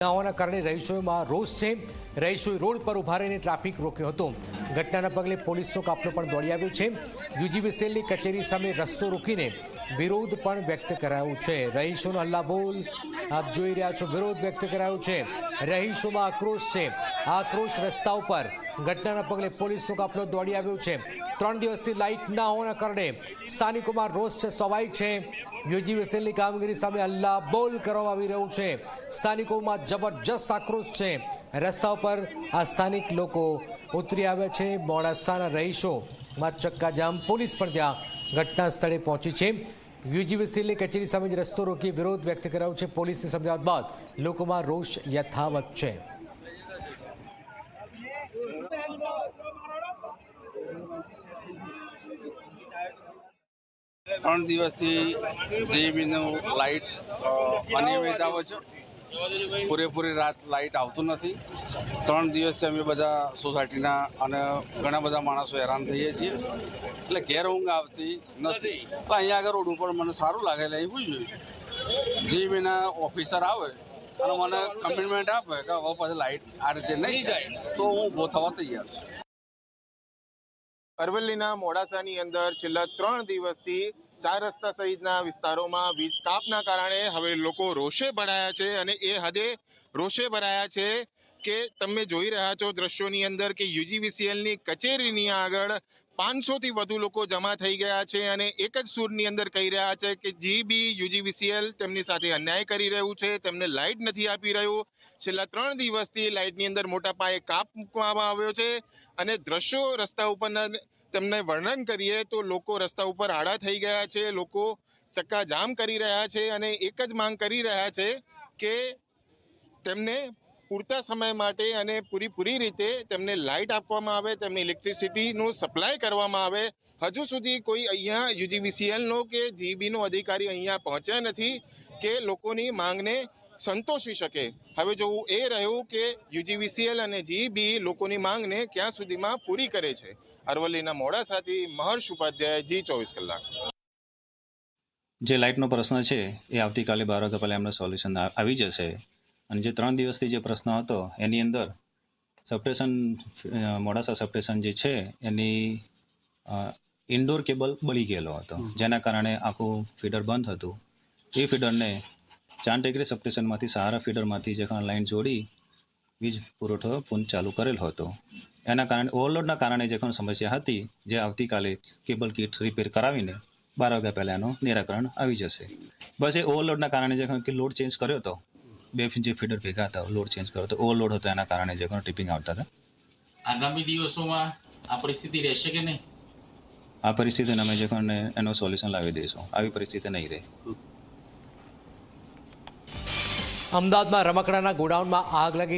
ઘટનાઓના કારણે રહીશોમાં રોષ છે. રહીશોએ રોડ પર ઊભા રહીને ટ્રાફિક રોક્યો હતો. ઘટનાના પગલે પોલીસનો કાફલો પણ દોડી આવ્યો છે. યુજીવીસીએલની કચેરી સામે રસ્તો રોકીને વિરોધ પણ વ્યક્ત કરાયો છે. રહીશોનો હલ્લાબોલ આપ જોઈ રહ્યા છો. વિરોધ વ્યક્ત કરાયો છે. રહીશોમાં આક્રોશ છે. આક્રોશ રસ્તા ઉપર ઘટનાના પગલે પોલીસનો કાફલો દોડી આવ્યો છે. ત્રણ દિવસથી લાઇટ ના હોવાના કારણે સ્થાનિકોમાં રોષ છે સ્વાભાવિક છે. યુજીવીસીએલની કામગીરી સામે હલ્લા બોલ કરવામાં આવી રહ્યું છે. સ્થાનિકોમાં જબરજસ્ત આક્રોશ છે. રસ્તા ઉપર આ સ્થાનિક લોકો ઉતરી આવ્યા છે. મોડાસાના રહીશોમાં ચક્કાજામ. પોલીસ પણ ત્યાં ઘટના સ્થળે પહોંચી છે. યુજીવીસીએલની કચેરી સામે જ રસ્તો રોકી વિરોધ વ્યક્ત કરાયો છે. પોલીસની સમજાવટ બાદ લોકોમાં રોષ યથાવત છે. ત્રણ દિવસથી જેબીનું લાઇટ અનિયમિત આવે છે પૂરેપૂરી રાત લાઇટ આવતું નથી. ત્રણ દિવસથી અમે બધા સોસાયટીના અને ઘણા બધા માણસો હેરાન થઈએ છીએ. એટલે ઘેર ઊંઘ આવતી નથી. અહીંયા આગળ રોડ ઉપર મને સારું લાગે એટલે અહીં પૂછ્યું એના ઓફિસર આવે અને મને કમિટમેન્ટ આપે કે હવે પછી લાઇટ આ રીતે નહીં જાય તો હું ઊભો થવા તૈયાર છું. અરવલ્લીના મોડાસાની અંદર છેલ્લા ત્રણ દિવસથી ચાર રસ્તા સહિતના વિસ્તારોમાં વીજ કાપના કારણે હવે લોકો રોષે ભરાયા છે અને એ હદે રોષે ભરાયા છે કે તમે જોઈ રહ્યા છો દ્રશ્યોની અંદર કે યુજીવીસીએલની કચેરીની આગળ પાંચસોથી વધુ લોકો જમા થઈ ગયા છે અને એક જ સૂરની અંદર કહી રહ્યા છે કે જી બી યુજીવીસીએલ તેમની સાથે અન્યાય કરી રહ્યું છે, તેમને લાઇટ નથી આપી રહ્યું. છેલ્લા ત્રણ દિવસથી લાઇટની અંદર મોટા પાયે કાપ મૂકવામાં આવ્યો છે અને દ્રશ્યો રસ્તા ઉપરના તેમને વર્ણન કરીએ તો લોકો રસ્તા ઉપર આડા થઈ ગયા છે, લોકો ચક્કા જામ કરી રહ્યા છે અને એક જ માંગ કરી રહ્યા છે કે તેમને પૂરતા સમય માટે અને પૂરીપૂરી રીતે તેમને લાઇટ આપવામાં આવે, તેમને ઇલેક્ટ્રિસિટીનો સપ્લાય કરવામાં આવે. હજુ સુધી કોઈ અહીંયા યુજીવીસીએલનો કે જીબીનો અધિકારી અહીંયા પહોંચ્યા નથી કે લોકોની માંગને સંતોષી શકે. હવે જોવું એ રહ્યું કે યુજીવીસીએલ અને જીબી લોકોની માંગને ક્યાં સુધીમાં પૂરી કરે છે? અરવલ્લીના મોડાસાથી મહર્ષ ઉપાધ્યાય જી ચોવીસ કલાક. જે લાઇટનો પ્રશ્ન છે એ આવતીકાલે બાર વાગ્યા પહેલાં એમને સોલ્યુશન આવી જશે. અને જે ત્રણ દિવસથી જે પ્રશ્ન હતો એની અંદર સબસ્ટેશન મોડાસા સબસ્ટેશન જે છે એની ઇન્ડોર કેબલ બળી ગયેલો હતો. જેના કારણે આખું ફીડર બંધ હતું. એ ફીડરને ચાંદ ટેકરી સબસ્ટેશનમાંથી સહારા ફીડરમાંથી જે લાઇન જોડી વીજ પુરવઠો પુન ચાલુ કરેલ હતો. એના કારણે ઓવરલોડના કારણે જે પણ સમસ્યા હતી જે આવતીકાલે કેબલ કીટ રિપેર કરાવીને બાર વાગ્યા પહેલાં એનું નિરાકરણ આવી જશે. બસ એ ઓવરલોડના કારણે જે કે લોડ ચેન્જ કર્યો હતો. બે જે ફીડર ભેગા હતા લોડ ચેન્જ કર્યો હતો ઓવરલોડ હતો એના કારણે જે પણ ટિપિંગ આવતા હતા. આગામી દિવસોમાં આ પરિસ્થિતિ રહેશે કે નહીં? આ પરિસ્થિતિને અમે જે એનો સોલ્યુશન લાવી દઈશું. આવી પરિસ્થિતિ નહીં રહે. અમદાવાદમાં રમકડાના ગોડાઉનમાં આગ લાગી